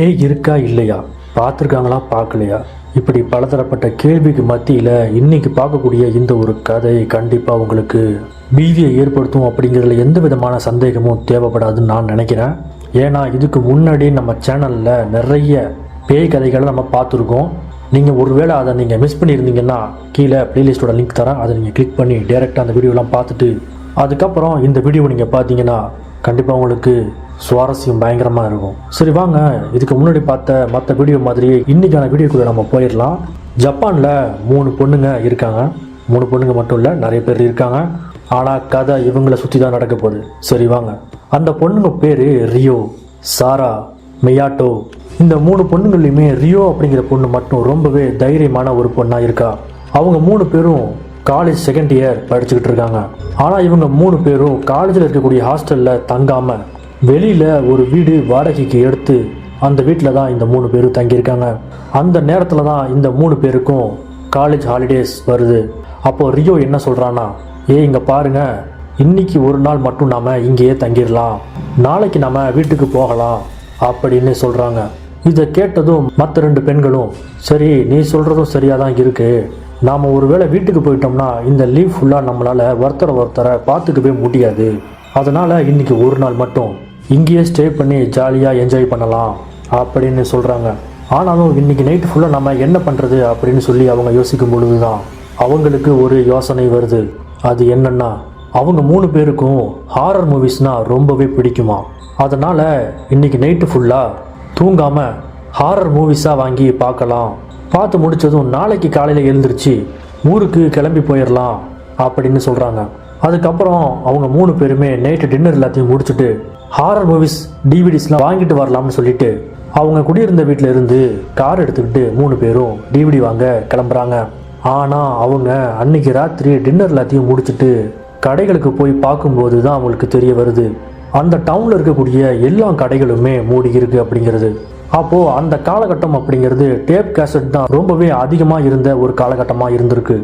பேய் இருக்கா இல்லையா? பார்த்துருக்காங்களா? பார்க்கலையா? இப்படி பலதரப்பட்ட கேள்விக்கு மத்தியில் இன்னைக்கு பார்க்கக்கூடிய இந்த ஒரு கதை கண்டிப்பாக உங்களுக்கு பீதியை ஏற்படுத்தும் அப்படிங்கிறதுல எந்த விதமான சந்தேகமும் தேவைப்படாதுன்னு நான் நினைக்கிறேன். ஏன்னா இதுக்கு முன்னாடி நம்ம சேனலில் நிறைய பேய் கதைகளை நம்ம பார்த்துருக்கோம். நீங்கள் ஒருவேளை அதை நீங்கள் மிஸ் பண்ணியிருந்தீங்கன்னா கீழே ப்ளேலிஸ்ட்டோட லிங்க் தரேன். அதை நீங்கள் கிளிக் பண்ணி டேரெக்டாக அந்த வீடியோலாம் பார்த்துட்டு அதுக்கப்புறம் இந்த வீடியோ நீங்கள் பார்த்தீங்கன்னா கண்டிப்பாக உங்களுக்கு சுவாரஸ்யம் பயங்கரமாக இருக்கும். சரி வாங்க. இதுக்கு முன்னாடி பார்த்த மற்ற வீடியோ மாதிரியே இன்றைக்கான வீடியோக்குள்ளே நம்ம போயிடலாம். ஜப்பானில் மூணு பொண்ணுங்க இருக்காங்க. மூணு பொண்ணுங்க மட்டும் இல்லை நிறைய பேர் இருக்காங்க. ஆனால் கதை இவங்கள சுற்றி தான் நடக்க போகுது. சரி வாங்க. அந்த பொண்ணுங்க பேர் ரியோ. சாரா மியாட்டோ. இந்த மூணு பொண்ணுங்கள்லையுமே ரியோ அப்படிங்கிற பொண்ணு மட்டும் ரொம்பவே தைரியமான ஒரு பொண்ணாக இருக்கா. அவங்க மூணு பேரும் காலேஜ் செகண்ட் இயர் படிச்சுக்கிட்டு இருக்காங்க. ஆனால் இவங்க மூணு பேரும் காலேஜில் இருக்கக்கூடிய ஹாஸ்டலில் தங்காமல் வெளியில் ஒரு வீடு வாடகைக்கு எடுத்து அந்த வீட்டில் தான் இந்த மூணு பேரும் தங்கியிருக்காங்க. அந்த நேரத்தில் தான் இந்த மூணு பேருக்கும் காலேஜ் ஹாலிடேஸ் வருது. அப்போது ரியோ என்ன சொல்கிறான்னா ஏ இங்கே பாருங்க. இன்னைக்கு ஒரு நாள் மட்டும் நாம் இங்கேயே தங்கிடலாம் நாளைக்கு நாம் வீட்டுக்கு போகலாம். அப்படின்னு சொல்கிறாங்க இதை கேட்டதும் மற்ற ரெண்டு பெண்களும் சரி நீ சொல்கிறதும் சரியாக தான் இருக்குது நாம் ஒருவேளை வீட்டுக்கு போயிட்டோம்னா இந்த லீவ் ஃபுல்லாக நம்மளால் ஒருத்தரை ஒருத்தரை பார்த்துக்கவே முடியாது. அதனால் இன்றைக்கி ஒரு நாள் மட்டும் இங்கேயே ஸ்டே பண்ணி ஜாலியாக என்ஜாய் பண்ணலாம் அப்படின்னு சொல்கிறாங்க ஆனாலும் இன்றைக்கி நைட் ஃபுல்லாக நம்ம என்ன பண்ணுறது அப்படின்னு சொல்லி அவங்க யோசிக்கும் பொழுது தான் அவங்களுக்கு ஒரு யோசனை வருது. அது என்னென்னா அவங்க மூணு பேருக்கும் ஹாரர் மூவிஸ்னால் ரொம்பவே பிடிக்குமா? அதனால் இன்றைக்கி நைட்டு ஃபுல்லாக தூங்காமல் ஹாரர் மூவிஸாக வாங்கி பார்க்கலாம் பார்த்து முடிச்சதும் நாளைக்கு காலையில் எழுந்திருச்சு ஊருக்கு கிளம்பி போயிடலாம் அப்படின்னு சொல்கிறாங்க அதுக்கப்புறம் அவங்க மூணு பேருமே நைட்டு டின்னர் எல்லாத்தையும் முடிச்சுட்டு ஹாரர் மூவிஸ் டிவிடிஸ்லாம் வாங்கிட்டு வரலாம்னு சொல்லிட்டு அவங்க குடியிருந்த வீட்டில் இருந்து கார் எடுத்துக்கிட்டு மூணு பேரும் டிவிடி வாங்க கிளம்புறாங்க. ஆனால் அவங்க அன்னைக்கு ராத்திரி டின்னர் எல்லாத்தையும் முடிச்சுட்டு கடைகளுக்கு போய் பார்க்கும்போது தான் அவங்களுக்கு தெரிய வருது. அந்த டவுனில் இருக்கக்கூடிய எல்லா கடைகளுமே மூடி இருக்கு அப்படிங்கிறது. அப்போது அந்த காலகட்டம் அப்படிங்கிறது டேப் கேசட் தான் ரொம்பவே அதிகமாக இருந்த ஒரு காலகட்டமாக இருந்திருக்கு.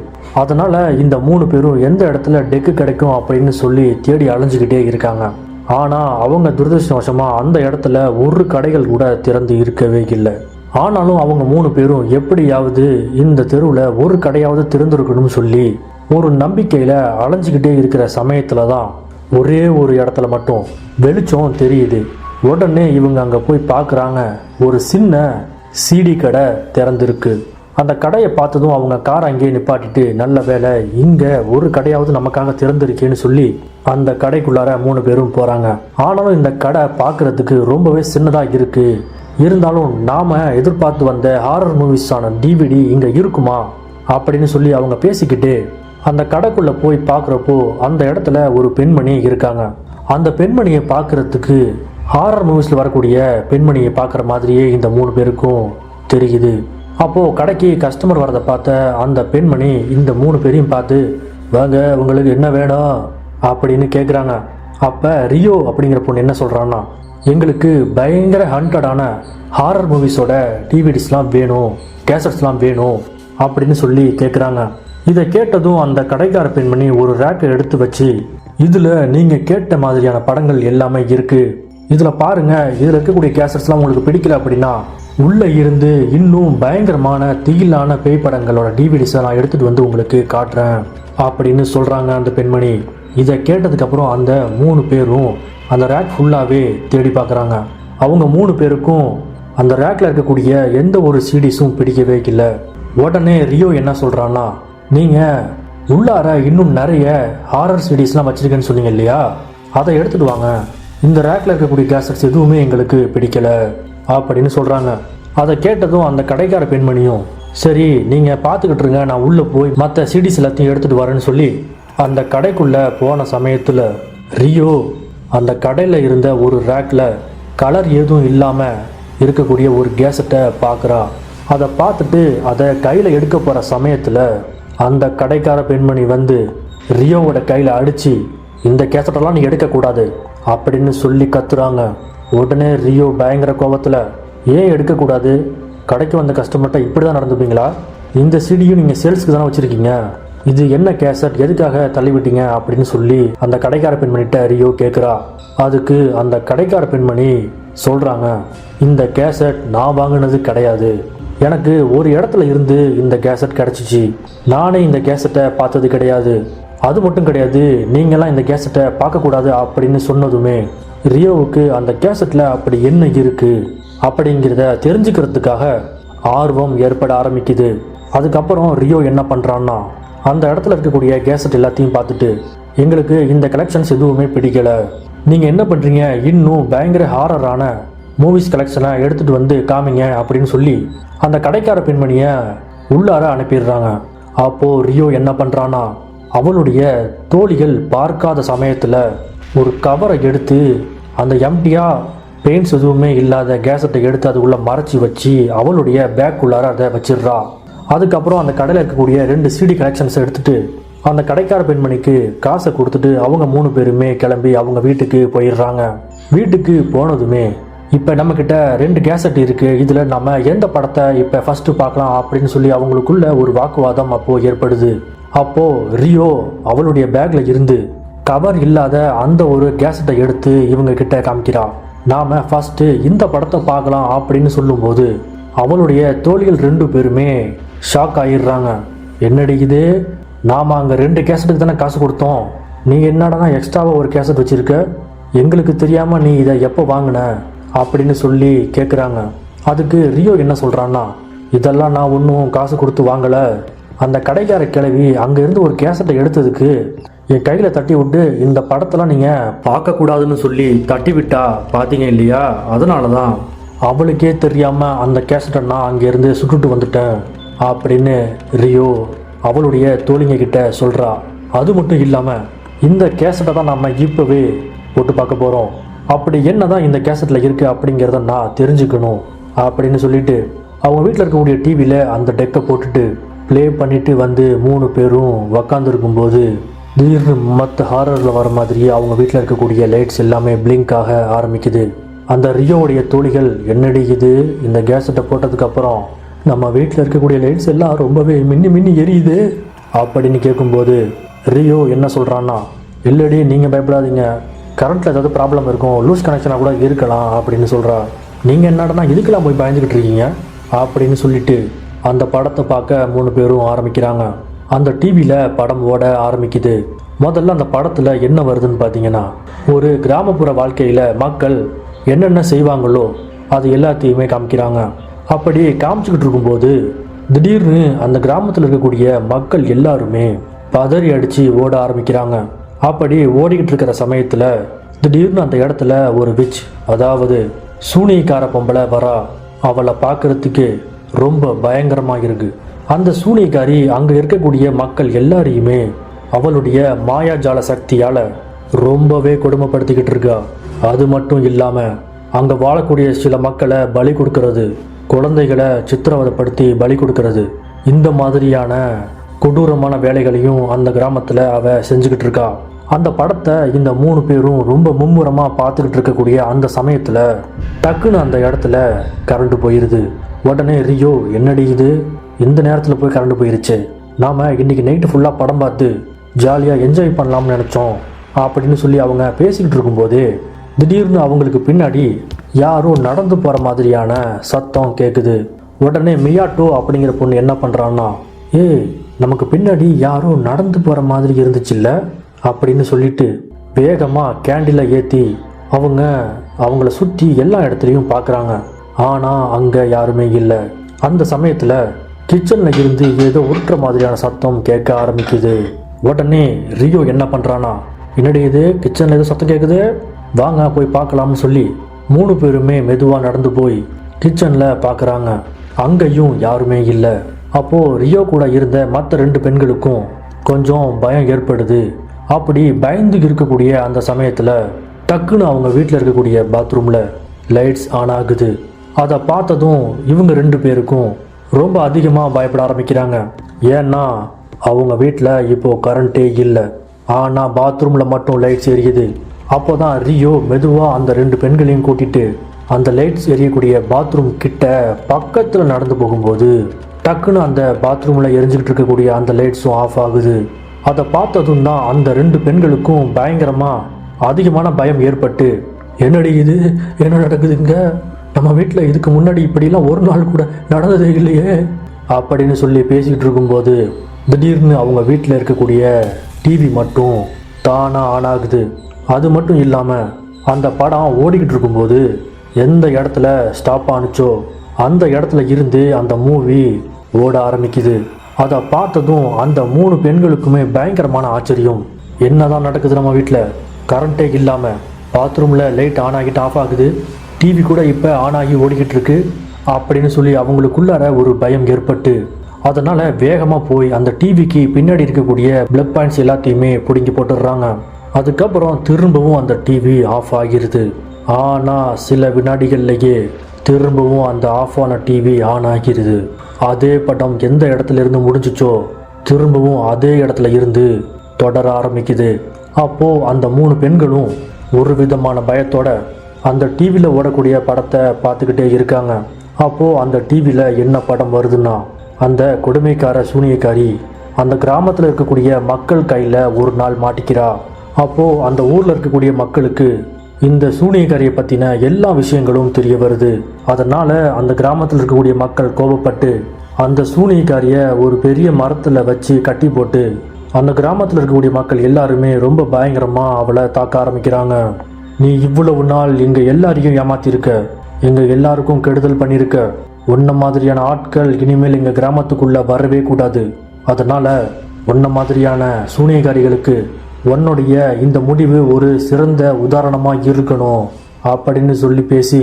அதனால் இந்த மூணு பேரும் எந்த இடத்துல டெக்கு கிடைக்கும் அப்படின்னு சொல்லி தேடி அலைஞ்சிக்கிட்டே இருக்காங்க. ஆனால் அவங்க துரதிருஷ்டவசமாக அந்த இடத்துல ஒரு கடைகள் கூட திறந்து இருக்கவே இல்லை. ஆனாலும் அவங்க மூணு பேரும் எப்படியாவது இந்த தெருவில் ஒரு கடையாவது திறந்துருக்கணும்னு சொல்லி ஒரு நம்பிக்கையில் அலைஞ்சிக்கிட்டே இருக்கிற சமயத்தில் தான் ஒரே ஒரு இடத்துல மட்டும் வெளிச்சம் தெரியுது. உடனே இவங்க அங்கே போய் பார்க்குறாங்க ஒரு சின்ன சிடி கடை திறந்திருக்கு. அந்த கடையை பார்த்ததும் அவங்க காரை அங்கேயே நிப்பாட்டிட்டு நல்ல வேலை இங்கே ஒரு கடையாவது நமக்காக திறந்திருக்கேன்னு சொல்லி அந்த கடைக்குள்ளார மூணு பேரும் போகிறாங்க ஆனாலும் இந்த கடை பார்க்குறதுக்கு ரொம்பவே சின்னதாக இருக்குது இருந்தாலும் நாம் எதிர்பார்த்து வந்த ஹாரர் மூவிஸான டிவிடி இங்கே இருக்குமா? அப்படின்னு சொல்லி அவங்க பேசிக்கிட்டு அந்த கடைக்குள்ளே போய் பார்க்குறப்போ அந்த இடத்துல ஒரு பெண்மணி இருக்காங்க. அந்த பெண்மணியை பார்க்குறதுக்கு ஹாரர் மூவிஸில் வரக்கூடிய பெண்மணியை பார்க்குற மாதிரியே இந்த மூணு பேருக்கும் தெரியுது. அப்போது கடைக்கு கஸ்டமர் வரதை பார்த்த அந்த பெண்மணி இந்த மூணு பேரையும் பார்த்து வாங்க உங்களுக்கு என்ன வேணும்? அப்படின்னு கேட்குறாங்க அப்போ ரியோ அப்படிங்கிற பொண்ணு என்ன சொல்கிறான்னா எங்களுக்கு பயங்கர ஹண்டடான ஹாரர் மூவிஸோட டிவிடிஸ்லாம் வேணும் கேசட்ஸ்லாம் வேணும் அப்படின்னு சொல்லி கேட்குறாங்க இதை கேட்டதும் அந்த கடைக்கார பெண்மணி ஒரு ரேக்கை எடுத்து வச்சு இதில் நீங்கள் கேட்ட மாதிரியான படங்கள் எல்லாமே இருக்குது இதில் பாருங்கள் இதில் இருக்கக்கூடிய கேசட்ஸ்லாம் உங்களுக்கு பிடிக்கல அப்படின்னா உள்ளே இருந்து இன்னும் பயங்கரமான திகிலான பேய் படங்களோட டிவிடிஸை நான் எடுத்துகிட்டு வந்து உங்களுக்கு காட்டுறேன் அப்படின்னு சொல்கிறாங்க அந்த பெண்மணி. இதை கேட்டதுக்கப்புறம் அந்த மூணு பேரும் அந்த ரேக் ஃபுல்லாகவே தேடி பார்க்குறாங்க. அவங்க மூணு பேருக்கும் அந்த ரேக்கில் இருக்கக்கூடிய எந்த ஒரு சீடிஸும் பிடிக்கவே இல்லை. உடனே ரியோ என்ன சொல்கிறான்னா நீங்கள் உள்ளார இன்னும் நிறைய ஹாரர் சீடிஸ்லாம் வச்சுருக்கேன்னு சொன்னீங்க இல்லையா? அதை எடுத்துகிட்டு வாங்க. இந்த ரேக்கில் இருக்கக்கூடிய கேசட்ஸ் எதுவுமே எங்களுக்கு பிடிக்கல அப்படின்னு சொல்கிறாங்க அதை கேட்டதும் அந்த கடைக்கார பெண்மணியும் சரி நீங்கள் பார்த்துக்கிட்டு இருங்க நான் உள்ளே போய் மற்ற சிடிஸ் எல்லாத்தையும் எடுத்துகிட்டு வரேன்னு சொல்லி அந்த கடைக்குள்ளே போன சமயத்தில் ரியோ அந்த கடையில் இருந்த ஒரு ரேக்கில் கலர் எதுவும் இல்லாமல் இருக்கக்கூடிய ஒரு கேசட்டை பார்க்குறா. அதை பார்த்துட்டு அதை கையில் எடுக்க போகிற சமயத்தில் அந்த கடைக்கார பெண்மணி வந்து ரியோவோட கையில் அடித்து இந்த கேசட்டெல்லாம் நீ எடுக்கக்கூடாது. அப்படின்னு சொல்லி கத்துறாங்க. உடனே ரியோ பயங்கர கோபத்தில் ஏன் எடுக்கக்கூடாது? கடைக்கு வந்த கஸ்டமர்கிட்ட இப்படி தான் நடந்துப்பீங்களா? இந்த சிடியும் நீங்கள் சேல்ஸ்க்கு தானே வச்சுருக்கீங்க. இது என்ன கேசட் எதுக்காக தள்ளிவிட்டீங்க? அப்படின்னு சொல்லி அந்த கடைக்கார பெண்மணிகிட்ட ரியோ கேட்குறா அதுக்கு அந்த கடைக்கார பெண்மணி சொல்கிறாங்க இந்த கேசட் நான் வாங்கினது கிடையாது. எனக்கு ஒரு இடத்துல இருந்து இந்த கேசட் கிடச்சிச்சு. நானே இந்த கேசட்டை பார்த்தது கிடையாது. அது மட்டும் கிடையாது நீங்களாம் இந்த கேசட்டை பார்க்கக்கூடாது அப்படின்னு சொன்னதுமே ரியோவுக்கு அந்த கேசட்டில் அப்படி என்ன இருக்குது அப்படிங்கிறத தெரிஞ்சுக்கிறதுக்காக ஆர்வம் ஏற்பட ஆரம்பிக்குது. அதுக்கப்புறம் ரியோ என்ன பண்ணுறான்னா அந்த இடத்துல இருக்கக்கூடிய கேசட் எல்லாத்தையும் பார்த்துட்டு எங்களுக்கு இந்த கலெக்ஷன்ஸ் எதுவுமே பிடிக்கலை. நீங்கள் என்ன பண்ணுறீங்க இன்னும் பயங்கர ஹாரரான மூவிஸ் கலெக்ஷனை எடுத்துகிட்டு வந்து காமிங்க அப்படின்னு சொல்லி அந்த கடைக்கார பெண்மணியை உள்ளார அனுப்பிடுறாங்க. அப்போது ரியோ என்ன பண்ணுறான்னா அவளுடைய தோழிகள் பார்க்காத சமயத்தில் ஒரு கவரை எடுத்து அந்த எம்டியாக பெயிண்ட்ஸ் எதுவுமே இல்லாத கேசட்டை எடுத்து அதுக்குள்ளே மறைச்சி வச்சு அவளுடைய பேக்குள்ளார அதை வச்சிடுறா. அதுக்கப்புறம் அந்த கடையில் இருக்கக்கூடிய ரெண்டு சிடி கலெக்ஷன்ஸ் எடுத்துகிட்டு அந்த கடைக்கார பெண்மணிக்கு காசை கொடுத்துட்டு அவங்க மூணு பேருமே கிளம்பி அவங்க வீட்டுக்கு போயிடுறாங்க. வீட்டுக்கு போனதுமே இப்போ நம்மக்கிட்ட ரெண்டு கேசட் இருக்குது இதில் நம்ம எந்த படத்தை இப்போ ஃபஸ்ட்டு பார்க்கலாம் அப்படின்னு சொல்லி அவங்களுக்குள்ள ஒரு வாக்குவாதம் அப்போது ஏற்படுது. அப்போது ரியோ அவளுடைய பேக்கில் இருந்து கவர் இல்லாத அந்த ஒரு கேசட்டை எடுத்து இவங்க கிட்ட காமிக்கிறா. நாம் ஃபஸ்ட்டு இந்த படத்தை பார்க்கலாம் அப்படின்னு சொல்லும்போது அவளுடைய தோழிகள் ரெண்டு பேருமே ஷாக் ஆயிடுறாங்க. என்னடி இது? நாம் அங்கே ரெண்டு கேசட்டுக்கு தானே காசு கொடுத்தோம். நீ என்னடா எக்ஸ்ட்ராவாக ஒரு கேசட் வச்சுருக்க? எங்களுக்கு தெரியாமல் நீ இதை எப்போ வாங்கின? அப்படின்னு சொல்லி கேட்குறாங்க அதுக்கு ரியோ என்ன சொல்கிறான்னா இதெல்லாம் நான் ஒன்றும் காசு கொடுத்து வாங்கலை. அந்த கடைக்கார கிழவி அங்கேருந்து ஒரு கேசட்டை எடுத்ததுக்கு என் கையில் தட்டி விட்டு இந்த படத்தெல்லாம் நீங்கள் பார்க்கக்கூடாதுன்னு சொல்லி தட்டி விட்டா பார்த்தீங்க இல்லையா? அதனால தான் அவளுக்கே தெரியாமல் அந்த கேசட்டை நான் அங்கேருந்து சுட்டுட்டு வந்துட்டேன் அப்படின்னு ரியோ அவளுடைய தோழிங்க கிட்ட சொல்கிறா அது மட்டும் இல்லாமல் இந்த கேசட்டை தான் நம்ம இப்போவே போட்டு பார்க்க போகிறோம் அப்படி என்ன தான் இந்த கேசட்டில் இருக்குது அப்படிங்கிறத நான் தெரிஞ்சுக்கணும் அப்படின்னு சொல்லிட்டு அவங்க வீட்டில் இருக்கக்கூடிய டிவியில் அந்த டெக்கை போட்டுட்டு ப்ளே பண்ணிவிட்டு வந்து மூணு பேரும் உக்காந்துருக்கும்போது திடீர்னு மற்ற ஹாரரில் வர மாதிரியே அவங்க வீட்டில் இருக்கக்கூடிய லைட்ஸ் எல்லாமே பிளிங்க் ஆக ஆரம்பிக்குது. அந்த ரியோவுடைய தோழிகள் என்னடி இது? இந்த கேசட்டை போட்டதுக்கப்புறம் நம்ம வீட்டில் இருக்கக்கூடிய லைட்ஸ் எல்லாம் ரொம்பவே மின்னி மின்னி எரியுது. அப்படின்னு கேட்கும்போது ரியோ என்ன சொல்கிறான்னா இல்லடி நீங்கள் பயப்படாதீங்க. கரண்ட்டில் ஏதாவது ப்ராப்ளம் இருக்கும் லூஸ் கனெக்ஷனாக கூட இருக்கலாம் அப்படின்னு சொல்கிறா நீங்கள் என்னடனா இதுக்கெல்லாம் போய் பயந்துக்கிட்டு இருக்கீங்க? அப்படின்னு சொல்லிட்டு அந்த படத்தை பார்க்க மூணு பேரும் ஆரம்பிக்கிறாங்க. அந்த டிவியில் படம் ஓட ஆரம்பிக்குது. முதல்ல அந்த படத்தில் என்ன வருதுன்னு பார்த்தீங்கன்னா ஒரு கிராமப்புற வாழ்க்கையில் மக்கள் என்னென்ன செய்வாங்களோ அது எல்லாத்தையுமே காமிக்கிறாங்க. அப்படி காமிச்சுக்கிட்டு இருக்கும்போது திடீர்னு அந்த கிராமத்தில் இருக்கக்கூடிய மக்கள் எல்லாருமே பதறி அடித்து ஓட ஆரம்பிக்கிறாங்க. அப்படி ஓடிக்கிட்டு இருக்கிற சமயத்தில் திடீர்னு அந்த இடத்துல ஒரு விச் அதாவது சூனியக்கார பொம்பளை வரா. அவளை பார்க்கறதுக்கு ரொம்ப பயங்கரமாக இருக்கு அந்த சூனியக்காரி அங்கே இருக்கக்கூடிய மக்கள் எல்லாரையுமே அவளுடைய மாயாஜால சக்தியால் ரொம்பவே கொடுமைப்படுத்திக்கிட்டு இருக்கா. அது மட்டும் இல்லாமல் அங்கே வாழக்கூடிய சில மக்களை பலி கொடுக்கறது குழந்தைகளை சித்திரவதைப்படுத்தி பலி கொடுக்கறது இந்த மாதிரியான கொடூரமான வேலைகளையும் அந்த கிராமத்தில் அவ செஞ்சுக்கிட்டு இருக்கா. அந்த படத்தை இந்த மூணு பேரும் ரொம்ப மும்முரமாக பார்த்துக்கிட்டு இருக்கக்கூடிய அந்த சமயத்தில் டக்குன்னு அந்த இடத்துல கரண்ட் போயிடுது உடனே ரியோ என்னடி இது? இந்த நேரத்தில் போய் கரண்ட் போயிருச்சு. நாம் இன்னைக்கு நைட்டு ஃபுல்லாக படம் பார்த்து ஜாலியாக என்ஜாய் பண்ணலாம்னு நினச்சோம் அப்படின்னு சொல்லி அவங்க பேசிக்கிட்டு இருக்கும்போது திடீர்னு அவங்களுக்கு பின்னாடி யாரும் நடந்து போகிற மாதிரியான சத்தம் கேட்குது உடனே மியாட்டோ அப்படிங்கிற பொண்ணு என்ன பண்ணுறான்னா ஏ நமக்கு பின்னாடி யாரும் நடந்து போகிற மாதிரி இருந்துச்சுல்ல? அப்படின்னு சொல்லிட்டு வேகமாக கேண்டிலை ஏற்றி அவங்க அவங்கள சுற்றி எல்லா இடத்துலையும் பார்க்குறாங்க ஆனால் அங்கே யாருமே இல்லை. அந்த சமயத்தில் கிச்சனில் இருந்து ஏதோ உருட்டுற மாதிரியான சத்தம் கேட்க ஆரம்பிக்குது. உடனே ரியோ என்ன பண்ணுறானா என்னடி இது? கிச்சனில் ஏதோ சத்தம் கேட்குது வாங்க போய் பார்க்கலாம்னு சொல்லி மூணு பேருமே மெதுவாக நடந்து போய் கிச்சனில் பார்க்குறாங்க. அங்கேயும் யாருமே இல்லை. அப்போது ரியோ கூட இருந்த மற்ற ரெண்டு பெண்களுக்கும் கொஞ்சம் பயம் ஏற்படுது. அப்படி பயந்து இருக்கக்கூடிய அந்த சமயத்தில் டக்குன்னு அவங்க வீட்டில் இருக்கக்கூடிய பாத்ரூமில் லைட்ஸ் ஆன் ஆகுது. அதை பார்த்ததும் இவங்க ரெண்டு பேருக்கும் ரொம்ப அதிகமாக பயப்பட ஆரம்பிக்கிறாங்க. ஏன்னா அவங்க வீட்டில் இப்போது கரண்ட்டே இல்லை. ஆனால் பாத்ரூமில் மட்டும் லைட்ஸ் எரியுது. அப்போ தான் ரியோ மெதுவாக அந்த ரெண்டு பெண்களையும் கூட்டிட்டு அந்த லைட்ஸ் எரியக்கூடிய பாத்ரூம் கிட்ட பக்கத்தில் நடந்து போகும்போது டக்குன்னு அந்த பாத்ரூமில் எரிஞ்சுக்கிட்டு இருக்கக்கூடிய அந்த லைட்ஸும் ஆஃப் ஆகுது. அதை பார்த்ததும் தான் அந்த ரெண்டு பெண்களுக்கும் பயங்கரமாக அதிகமான பயம் ஏற்பட்டு என்னடி இது? என்ன நடக்குதுங்க? நம்ம வீட்டில் இதுக்கு முன்னாடி இப்படிலாம் ஒரு நாள் கூட நடந்ததே இல்லையே. அப்படின்னு சொல்லி பேசிக்கிட்டு இருக்கும்போது திடீர்னு அவங்க வீட்டில் இருக்கக்கூடிய டிவி மட்டும் தானாக ஆன் ஆகுது. அது மட்டும் இல்லாமல் அந்த படம் ஓடிக்கிட்டு இருக்கும்போது எந்த இடத்துல ஸ்டாப் ஆனுச்சோ அந்த இடத்துல இருந்து அந்த மூவி ஓட ஆரம்பிக்குது. அதை பார்த்ததும் அந்த மூணு பெண்களுக்குமே பயங்கரமான ஆச்சரியம். என்னதான் நடக்குது நம்ம வீட்டில் கரண்ட்டே இல்லாமல் பாத்ரூமில் லைட் ஆன் ஆகிட்டு ஆஃப் ஆகுது. டிவி கூட இப்போ ஆன் ஆகி ஓடிக்கிட்டு இருக்கு அப்படின்னு சொல்லி அவங்களுக்குள்ளார ஒரு பயம் ஏற்பட்டு அதனால் வேகமாக போய் அந்த டிவிக்கு பின்னாடி இருக்கக்கூடிய பிளட் பாயிண்ட்ஸ் எல்லாத்தையுமே பிடுங்கி போட்டுடுறாங்க. அதுக்கப்புறம் திரும்பவும் அந்த டிவி ஆஃப் ஆகிருது. ஆனால் சில வினாடிகள்லேயே திரும்பவும் அந்த ஆஃப் ஆன டிவி ஆன் ஆகிருது. அதே படம் எந்த இடத்துல இருந்து முடிஞ்சிச்சோ திரும்பவும் அதே இடத்துல இருந்து தொடர ஆரம்பிக்குது. அப்போது அந்த மூணு பெண்களும் ஒரு விதமான பயத்தோட அந்த டிவியில் ஓடக்கூடிய படத்தை பார்த்துக்கிட்டே இருக்காங்க. அப்போது அந்த டிவியில் என்ன படம் வருதுன்னா அந்த கொடுமைக்கார சூனியக்காரி அந்த கிராமத்தில் இருக்கக்கூடிய மக்கள் கையில் ஒரு நாள் மாட்டிக்கிறா. அப்போது அந்த ஊரில் இருக்கக்கூடிய மக்களுக்கு இந்த சூனியக்காரியை பற்றின எல்லா விஷயங்களும் தெரிய வருது. அதனால் அந்த கிராமத்தில் இருக்கக்கூடிய மக்கள் கோபப்பட்டு அந்த சூனியக்காரியை ஒரு பெரிய மரத்தில் வச்சு கட்டி போட்டு அந்த கிராமத்தில் இருக்கக்கூடிய மக்கள் எல்லாருமே ரொம்ப பயங்கரமாக அவளை தாக்க ஆரம்பிக்கிறாங்க. நீ இவ்வளவு நாள் எங்க எல்லாரையும் ஏமாத்திருக்க. எங்கள் எல்லாருக்கும் கெடுதல் பண்ணியிருக்க உன்ன மாதிரியான ஆட்கள் இனிமேல் எங்கள் கிராமத்துக்குள்ளே வரவே கூடாது. அதனால் உன்ன மாதிரியான சூனியக்காரிகளுக்கு உன்னுடைய இந்த முடிவு ஒரு சிறந்த உதாரணமாக இருக்கணும் அப்படின்னு சொல்லி பேசி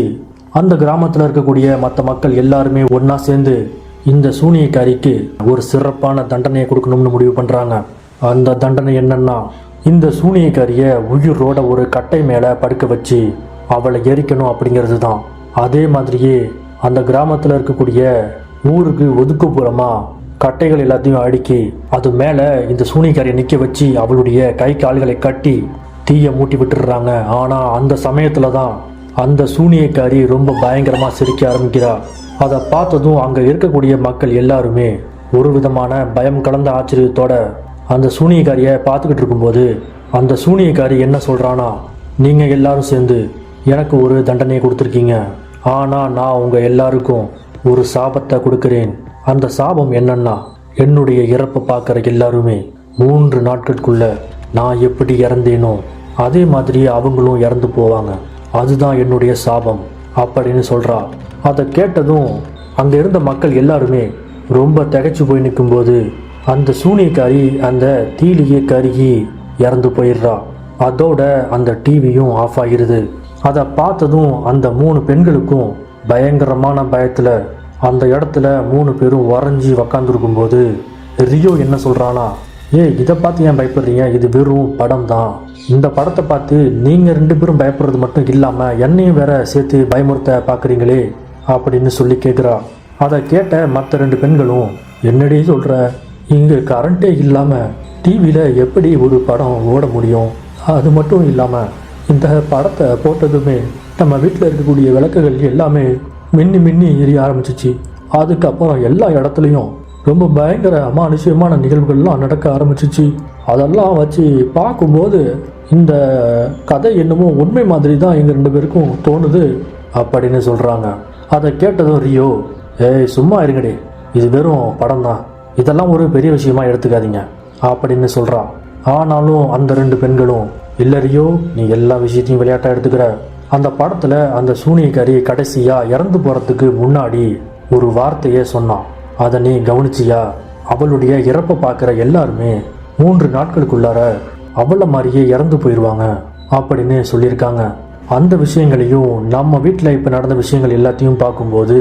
அந்த கிராமத்தில் இருக்கக்கூடிய மற்ற மக்கள் எல்லாருமே ஒன்றா சேர்ந்து இந்த சூனியக்காரிக்கு ஒரு சிறப்பான தண்டனையை கொடுக்கணும்னு முடிவு பண்ணுறாங்க அந்த தண்டனை என்னன்னா இந்த சூனியக்காரியை உயிரோட ஒரு கட்டை மேலே படுக்க வச்சு அவளை எரிக்கணும் அப்படிங்கிறது தான் அதே மாதிரியே அந்த கிராமத்தில் இருக்கக்கூடிய ஊருக்கு ஒதுக்குப்புறமாக கட்டைகள் எல்லாத்தையும் அடுக்கி அது மேலே இந்த சூனியக்காரியை நிற்க வச்சு அவளுடைய கை கால்களை கட்டி தீயை மூட்டி விட்டுடுறாங்க. ஆனால் அந்த சமயத்தில் தான் அந்த சூனியக்காரி ரொம்ப பயங்கரமாக சிரிக்க ஆரம்பிக்கிறா. அதை பார்த்ததும் அங்கே இருக்கக்கூடிய மக்கள் எல்லாருமே ஒரு விதமான பயம் கலந்த ஆச்சரியத்தோட அந்த சூனியக்காரியை பார்த்துக்கிட்டு இருக்கும்போது அந்த சூனியக்காரி என்ன சொல்கிறானா நீங்கள் எல்லாரும் சேர்ந்து எனக்கு ஒரு தண்டனையை கொடுத்துருக்கீங்க. ஆனால் நான் உங்கள் எல்லாருக்கும் ஒரு சாபத்தை கொடுக்குறேன். அந்த சாபம் என்னன்னா என்னுடைய இறப்பை பார்க்குற எல்லாருமே மூன்று நாட்களுக்குள்ள நான் எப்படி இறந்தேனோ அதே மாதிரி அவங்களும் இறந்து போவாங்க. அதுதான் என்னுடைய சாபம் அப்படின்னு சொல்கிறா அதை கேட்டதும் அங்கே இருந்த மக்கள் எல்லாருமே ரொம்ப திகைச்சு போய் நிற்கும்போது அந்த சூனியக்காரி அந்த தீலியை கருகி இறந்து போயிடுறா. அதோட அந்த டிவியும் ஆஃப் ஆகிருது. அதை பார்த்ததும் அந்த மூணு பெண்களுக்கும் பயங்கரமான பயத்தில் அந்த இடத்துல மூணு பேரும் வரைஞ்சி உக்காந்துருக்கும்போது ரியோ என்ன சொல்கிறானா ஏ இதை பார்த்து ஏன் பயப்படுறீங்க? இது வெறும் படம் தான் இந்த படத்தை பார்த்து நீங்கள் ரெண்டு பேரும் பயப்படுறது மட்டும் இல்லாமல் என்னையும் வேற சேர்த்து பயமுறுத்த பார்க்குறீங்களே அப்படின்னு சொல்லி கேட்குறா அதை கேட்ட மற்ற ரெண்டு பெண்களும் என்னடி சொல்கிற இங்கே கரண்ட்டே இல்லாமல் டிவியில் எப்படி ஒரு படம் ஓட முடியும்? அது மட்டும் இல்லாமல் இந்த படத்தை போட்டதுமே நம்ம வீட்டில் இருக்கக்கூடிய விளக்குகள் எல்லாமே மின்னி மின்னி எரிய ஆரம்பிச்சிச்சு. அதுக்கப்புறம் எல்லா இடத்துலையும் ரொம்ப பயங்கர அமானுஷ்யமான நிகழ்வுகள்லாம் நடக்க ஆரம்பிச்சிச்சு. அதெல்லாம் வச்சு பார்க்கும்போது இந்த கதை என்னமோ உண்மை மாதிரி தான் எங்கள் ரெண்டு பேருக்கும் தோணுது அப்படின்னு சொல்கிறாங்க அதை கேட்டதும் ரியோ ஏய் சும்மா இருங்கடி. இது வெறும் படம் தான் இதெல்லாம் ஒரு பெரிய விஷயமா எடுத்துக்காதீங்க. அப்படின்னு சொல்கிறான் ஆனாலும் அந்த ரெண்டு பெண்களும் இல்லறியோ நீ எல்லா விஷயத்தையும் விளையாட்டாக எடுத்துக்கிற. அந்த படத்தில் அந்த சூனியக்காரி கடைசியாக இறந்து போகிறதுக்கு முன்னாடி ஒரு வார்த்தையே சொன்னான். அதை நீ கவனிச்சியா? அவளுடைய இறப்பை பார்க்குற எல்லாருமே மூன்று நாட்களுக்குள்ளார அவளை மாதிரியே இறந்து போயிடுவாங்க அப்படின்னு சொல்லியிருக்காங்க. அந்த விஷயங்களையும் நம்ம வீட்டில் இப்போ நடந்த விஷயங்கள் எல்லாத்தையும் பார்க்கும்போது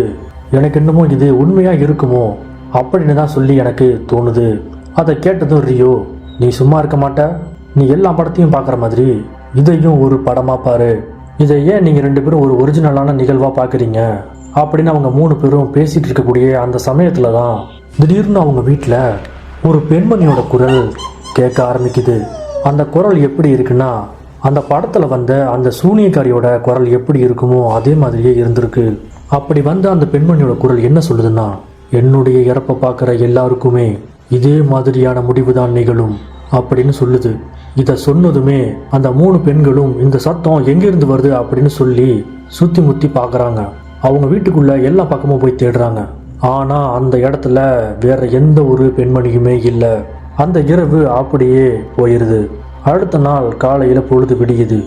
எனக்கு என்னமோ இது உண்மையாக இருக்குமோ அப்படின்னு தான் சொல்லி எனக்கு தோணுது. அதை கேட்டதும் ரியோ நீ சும்மா இருக்க மாட்ட. நீ எல்லா படத்தையும் பார்க்குற மாதிரி. இதையும் ஒரு படமாக பாரு. இதை ஏன் நீங்கள் ரெண்டு பேரும் ஒரு ஒரிஜினலான நிகழ்வாக பார்க்குறீங்க? அப்படின்னு அவங்க மூணு பேரும் பேசிகிட்டு இருக்கக்கூடிய அந்த சமயத்தில் தான் திடீர்னு அவங்க வீட்டில் ஒரு பெண்மணியோட குரல் கேட்க ஆரம்பிக்குது. அந்த குரல் எப்படி இருக்குன்னா அந்த படத்தில் வந்த அந்த சூனியக்காரியோட குரல் எப்படி இருக்குமோ அதே மாதிரியே இருந்திருக்கு. அப்படி வந்த அந்த பெண்மணியோட குரல் என்ன சொல்லுதுன்னா என்னுடைய இறப்பை பார்க்குற எல்லாருக்குமே இதே மாதிரியான முடிவு தான் நிகழும் அப்படின்னு சொல்லுது. இதை சொன்னதுமே அந்த மூணு பெண்களும் இந்த சத்தம் எங்கேருந்து வருது? அப்படின்னு சொல்லி சுற்றி முத்தி பார்க்குறாங்க. அவங்க வீட்டுக்குள்ள எல்லா பக்கமும் போய் தேடுறாங்க. ஆனால் அந்த இடத்துல வேற எந்த ஒரு பெண்மணியுமே இல்லை. அந்த இரவு அப்படியே போயிடுது அடுத்த நாள் காலையில் பொழுது விடியுது.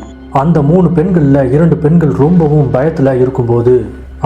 அந்த மூணு பெண்களில் இரண்டு பெண்கள் ரொம்பவும் பயத்தில் இருக்கும்போது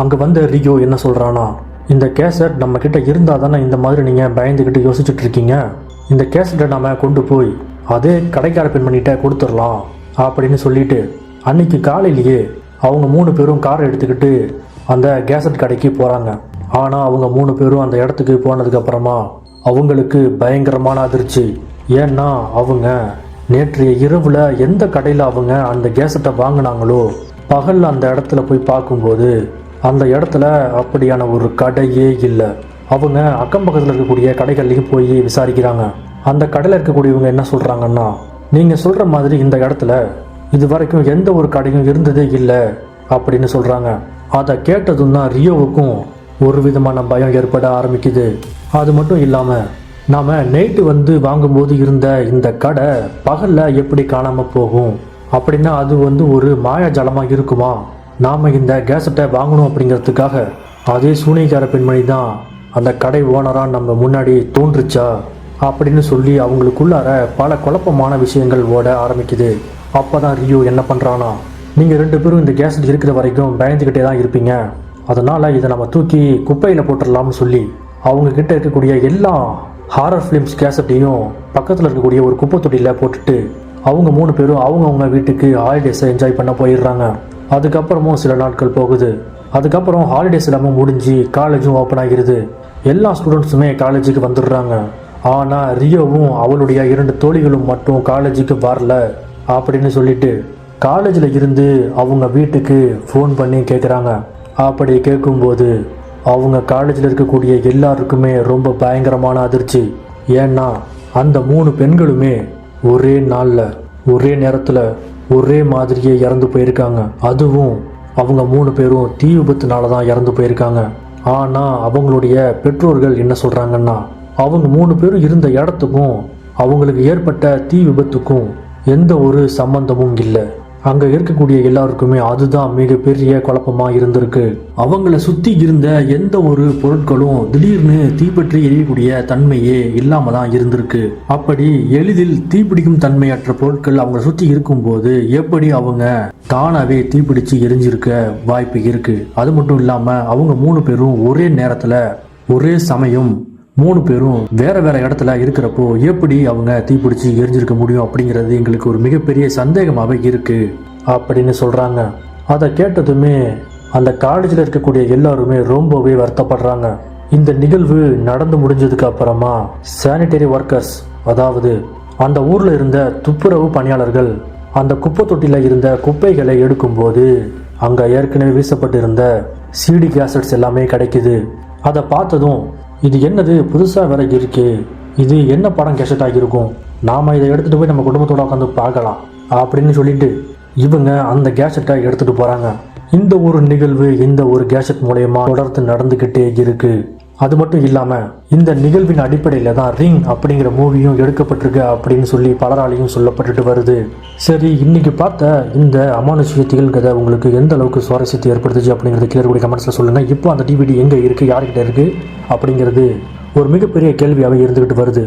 அங்கே வந்த ரியோ என்ன சொல்கிறானா இந்த கேசட் நம்ம கிட்ட தானே இந்த மாதிரி நீங்க பயந்துக்கிட்டு யோசிச்சுட்டு இருக்கீங்க? இந்த கேசட்டை நம்ம கொண்டு போய் அதே கடைக்கார பெண்மணிகிட்ட கொடுத்துடலாம் அப்படின்னு சொல்லிட்டு அன்னைக்கு காலையிலேயே அவங்க மூணு பேரும் காரை எடுத்துக்கிட்டு அந்த கேசட் கடைக்கு போகிறாங்க ஆனால் அவங்க மூணு பேரும் அந்த இடத்துக்கு போனதுக்கப்புறமா அவங்களுக்கு பயங்கரமான அதிர்ச்சி. ஏன்னா அவங்க நேற்றைய இரவில் எந்த கடையில் அவங்க அந்த கேசட்டை வாங்கினாங்களோ பகல் அந்த இடத்துல போய் பார்க்கும்போது அந்த இடத்துல அப்படியான ஒரு கடையே இல்லை. அவங்க அக்கம் பக்கத்தில் இருக்கக்கூடிய கடைகள்லையும் போய் விசாரிக்கிறாங்க. அந்த கடையில் இருக்கக்கூடியவங்க என்ன சொல்கிறாங்கன்னா நீங்கள் சொல்கிற மாதிரி இந்த இடத்துல இது வரைக்கும் எந்த ஒரு கடையும் இருந்ததே இல்லை அப்படின்னு சொல்கிறாங்க அதை கேட்டதும் தான் ரியோவுக்கும் ஒரு விதமான பயம் ஏற்பட ஆரம்பிக்குது. அது மட்டும் இல்லாமல் நாம் நைட்டு வந்து வாங்கும்போது இருந்த இந்த கடை பகலில் எப்படி காணாமல் போகும்? அப்படின்னா அது வந்து ஒரு மாயாஜாலமாக இருக்குமா? நாம் இந்த கேசட்டை வாங்கணும் அப்படிங்கிறதுக்காக அதே சூனிகார பெண்மணி தான் அந்த கடை ஓனராக நம்ம முன்னாடி தோன்றுச்சா அப்படின்னு சொல்லி அவங்களுக்குள்ளார பல குழப்பமான விஷயங்கள் ஓட ஆரம்பிக்குது. அப்போ தான் ரியோ என்ன பண்ணுறானா நீங்கள் ரெண்டு பேரும் இந்த கேசட் இருக்கிற வரைக்கும் பயந்துக்கிட்டே தான் இருப்பீங்க. அதனால் இதை நம்ம தூக்கி குப்பையில் போட்டுடலாம்னு சொல்லி அவங்கக்கிட்ட இருக்கக்கூடிய எல்லா ஹாரர் ஃபிலிம்ஸ் கேசட்டையும் பக்கத்தில் இருக்கக்கூடிய ஒரு குப்பை தொட்டியில் போட்டுட்டு அவங்க மூணு பேரும் அவங்கவுங்க வீட்டுக்கு ஹாலிடேஸை என்ஜாய் பண்ண போயிடுறாங்க. அதுக்கப்புறமும் சில நாட்கள் போகுது. அதுக்கப்புறம் ஹாலிடேஸ் எல்லாமே முடிஞ்சு காலேஜும் ஓப்பன் ஆகிருது. எல்லா ஸ்டூடெண்ட்ஸுமே காலேஜுக்கு வந்துடுறாங்க. ஆனால் ரியோவும் அவளுடைய இரண்டு தோழிகளும் மட்டும் காலேஜுக்கு வரல அப்படின்னு சொல்லிட்டு காலேஜில் இருந்து அவங்க வீட்டுக்கு ஃபோன் பண்ணி கேட்குறாங்க அப்படி கேட்கும்போது அவங்க காலேஜில் இருக்கக்கூடிய எல்லாருக்குமே ரொம்ப பயங்கரமான அதிர்ச்சி. ஏன்னா அந்த மூணு பெண்களுமே ஒரே நாளில் ஒரே நேரத்தில் ஒரே மாதிரியே இறந்து போயிருக்காங்க. அதுவும் அவங்க மூணு பேரும் தீ விபத்துனால தான் இறந்து போயிருக்காங்க. ஆனால் அவங்களுடைய பெற்றோர்கள் என்ன சொல்கிறாங்கன்னா அவங்க மூணு பேரும் இருந்த இடத்துக்கும் அவங்களுக்கு ஏற்பட்ட தீ விபத்துக்கும் எந்த ஒரு சம்பந்தமும் இல்லை. அங்கே இருக்கக்கூடிய எல்லாருக்குமே அதுதான் மிகப்பெரிய குழப்பமாக இருந்திருக்கு. அவங்கள சுற்றி இருந்த எந்த ஒரு பொருட்களும் திடீர்னு தீப்பற்றி எரியக்கூடிய தன்மையே இல்லாம தான் இருந்திருக்கு. அப்படி எளிதில் தீப்பிடிக்கும் தன்மையற்ற பொருட்கள் அவங்களை சுற்றி இருக்கும்போது எப்படி அவங்க தானாகவே தீப்பிடிச்சு எரிஞ்சிருக்க வாய்ப்பு இருக்கு. அது மட்டும் இல்லாமல் அவங்க மூணு பேரும் ஒரே நேரத்தில் ஒரே சமயம் மூணு பேரும் வேற வேற இடத்துல இருக்கிறப்போ எப்படி அவங்க தீப்பிடிச்சு எரிஞ்சிருக்க முடியும் அப்படிங்கிறது எங்களுக்கு ஒரு மிகப்பெரிய சந்தேகமாகவே இருக்கு அப்படின்னு சொல்றாங்க. அதை கேட்டதுமே அந்த காலேஜில் இருக்கக்கூடிய எல்லாருமே ரொம்பவே வருத்தப்படுறாங்க. இந்த நிகழ்வு நடந்து முடிஞ்சதுக்கு அப்புறமா சானிடரி ஒர்க்கர்ஸ் அதாவது அந்த ஊரில் இருந்த துப்புரவு பணியாளர்கள் அந்த குப்பை தொட்டியில் இருந்த குப்பைகளை எடுக்கும்போது அங்கே ஏற்கனவே வீசப்பட்டிருந்த சிடி கேசட்ஸ் எல்லாமே கிடைக்குது. அதை பார்த்ததும் இது என்னது? புதுசாக வேற இருக்கு. இது என்ன படம் கேசட் ஆகியிருக்கும்? நாம் இதை எடுத்துகிட்டு போய் நம்ம குடும்பத்தோட உட்காந்து பார்க்கலாம் அப்படின்னு சொல்லிட்டு இவங்க அந்த கேசட்டை எடுத்துகிட்டு போகிறாங்க இந்த ஒரு நிகழ்வு இந்த ஒரு கேசட் மூலயமா தொடர்ந்து நடந்துக்கிட்டே இருக்குது அது மட்டும் இல்லாமல் இந்த நிகழ்வின் அடிப்படையில் தான் ரிங் அப்படிங்கிற மூவியும் எடுக்கப்பட்டிருக்கு அப்படின்னு சொல்லி பலராலையும் சொல்லப்பட்டுட்டு வருது. சரி இன்னைக்கு பார்த்த இந்த அமானுஷ்ய திகழ் கதை உங்களுக்கு எந்த அளவுக்கு சுவாரஸ்யத்தை ஏற்படுத்துச்சு அப்படிங்கிறது கேட்கக்கூடிய கமெண்ட்ஸில் சொல்லுங்கள் இப்போ அந்த டிவிடி எங்கே இருக்குது யார்கிட்ட இருக்குது அப்படிங்கிறது ஒரு மிகப்பெரிய கேள்வியாகவே இருந்துக்கிட்டு வருது.